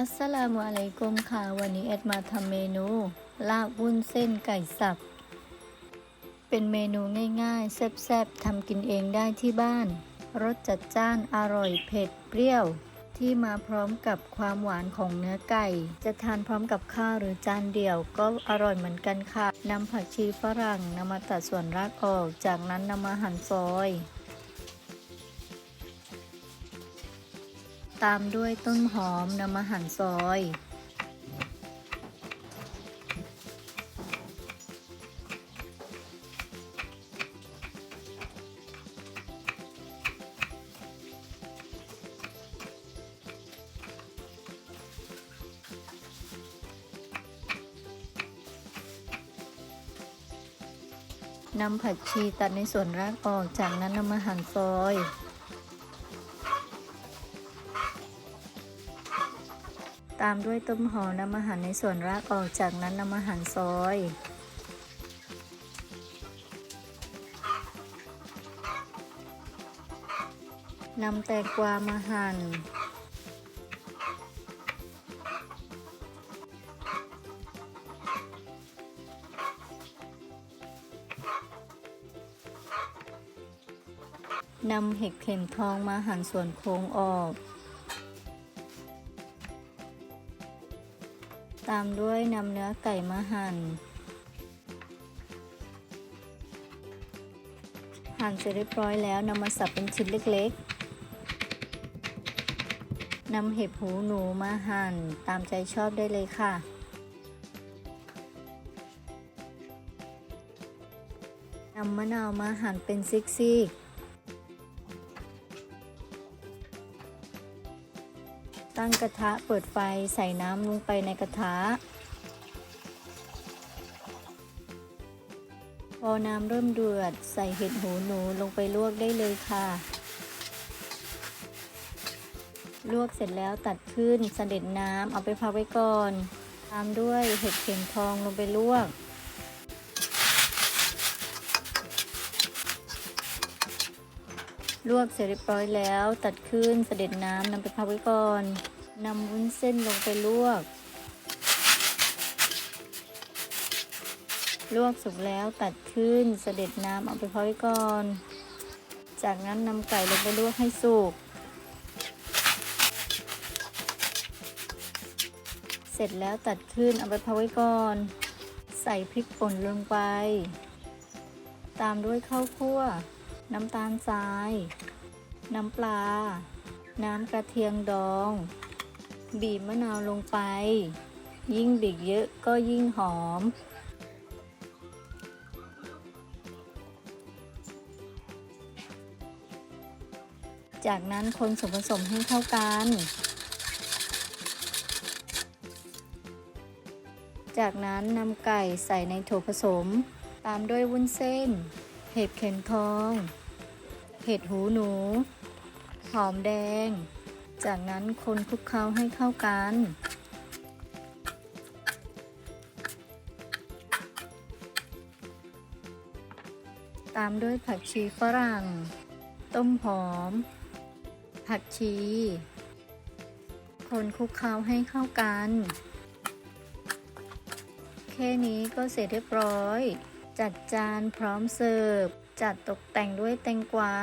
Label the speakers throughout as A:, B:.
A: อัสสลามุอะลัยกุมค่ะ วันนี้แอดมาทำเมนู ลาบวุ้นเส้นไก่สับ เป็นเมนูง่ายๆ แซ่บๆทำกินเองได้ที่บ้าน รสจัดจ้านอร่อยเผ็ดเปรี้ยว ที่มาพร้อมกับความหวานของเนื้อไก่ จะทานพร้อมกับข้าวหรือจานเดี่ยวก็อร่อยเหมือนกันค่ะนำผักชีฝรั่งนำมาตัดส่วนรากออก จากนั้นนำมาหั่นซอย ตามด้วยต้นหอมนำมาหั่นซอย นำผักชีตัดในส่วนรากออกจากนั้นนำมาหั่นซอย ตามด้วยต้นหอมนำมาหั่นในส่วนรากออกจากนั้นนำมาหั่นซอย นำแตงกวามาหั่น นำเห็ดเข็มทองมาหั่นส่วนโค้งออก ตามด้วยนำเนื้อไก่มาหั่น หั่นเสร็จเรียบร้อยแล้วนำมาสับเป็นชิ้นเล็กๆนำเห็บหูหนูมาหั่นตามใจชอบได้เลยค่ะนำมะนาวมาหั่นเป็นซิกๆ ตั้งกระทะเปิดไฟใส่น้ำลงไปในกระทะ พอน้ำเริ่มเดือด ใส่เห็ดหูหนูลงไปลวกได้เลยค่ะ ลวกเสร็จแล้วตัดขึ้นเสด็จน้ำเอาไปพักไว้ก่อน ตามด้วยเห็ดเข็มทองลงไปลวก ลวกเสร็จเรียบร้อยแล้ว ตัดขึ้นเสด็จน้ำนำไปพักไว้ก่อนนำวุ้นเส้นลงไปลวก ลวกสุกแล้วตัดขึ้นเสด็จน้ำเอาไปพักไว้ก่อน จากนั้นนำไก่ลงไปลวกให้สุกเสร็จแล้วตัดขึ้นเอาไปพักไว้ก่อน ใส่พริกป่นลงไป ตามด้วยข้าวคั่ว น้ำตาลทราย น้ำปลา น้ำกระเทียมดอง บีบมะนาวลงไป ยิ่งบีบเยอะก็ยิ่งหอม จากนั้นคนส่วนผสมให้เข้ากันจากนั้นนำไก่ใส่ในโถผสม ตามด้วยวุ้นเส้น เห็ดเข็มทอง เห็ดหูหนู หอมแดง จากนั้นคนคลุกเคล้าให้เข้ากัน ตามด้วยผักชีฝรั่ง ต้มหอม ผักชี คนคลุกเคล้าให้เข้ากัน แค่นี้ก็เสร็จเรียบร้อย จัดจานพร้อมเสิร์ฟ จัดตกแต่งด้วยแตงกวา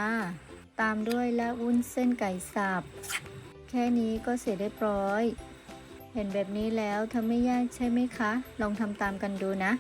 A: ตามด้วยและวุ้นเส้นไก่สับ แค่นี้ก็เสร็จเรียบร้อย เห็นแบบนี้แล้วทำไม่ยากใช่ไหมคะ ลองทำตามกันดูนะ